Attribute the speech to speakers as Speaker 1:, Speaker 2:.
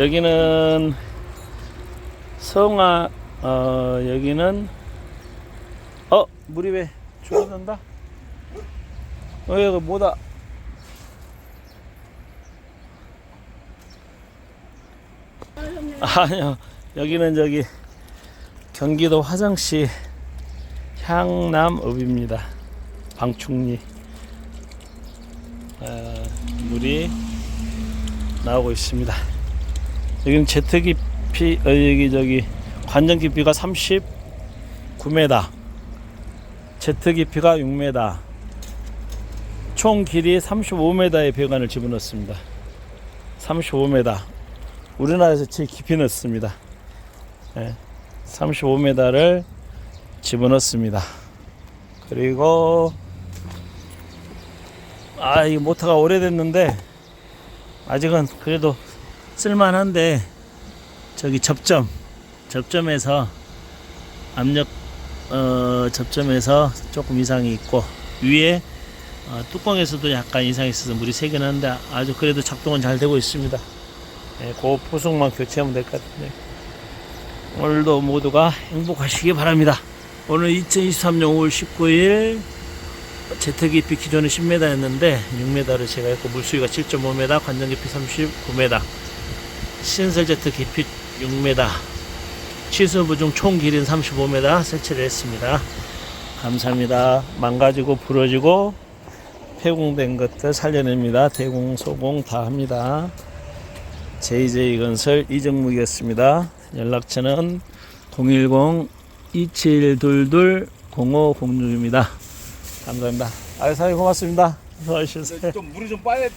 Speaker 1: 여기는 성아 어 여기는 어 물이 왜 줄어든다? 어 여기 뭐다? 아니요 여기는 저기 경기도 화성시 향남읍입니다. 방충리 어, 물이 나오고 있습니다. 여기는 제트 깊이 어, 여기 저기 관전 깊이가 39m, 제트 깊이가 6m, 총 길이 35m의 배관을 집어넣습니다. 35m. 우리나라에서 제일 깊이 넣습니다. 예, 35m를 집어넣습니다. 그리고 아, 이 모터가 오래됐는데 아직은 그래도 쓸만한데 저기 접점 접점에서 압력 어, 접점에서 조금 이상이 있고 위에 어, 뚜껑에서도 약간 이상이 있어서 물이 새긴 한데 아주 그래도 작동은 잘 되고 있습니다. 네, 그 포석만 교체하면 될 것 같은데 오늘도 모두가 행복하시기 바랍니다. 오늘 2023년 5월 19일 제트 깊이 기존에 10m였는데 6m를 제가 했고 물수위가 7.5m, 관전 깊이 39m, 신설 제트 깊이 6m, 취수 부중 총 길이는 35m 설치를 했습니다. 감사합니다. 망가지고 부러지고 폐공된 것들 살려냅니다. 대공, 소공 다 합니다. JJ 건설 이정묵이었습니다. 연락처는 010-2722-0506입니다. 감사합니다. 아유, 사장님 고맙습니다. 수고하셨어요.
Speaker 2: 좀 물이 좀 빠야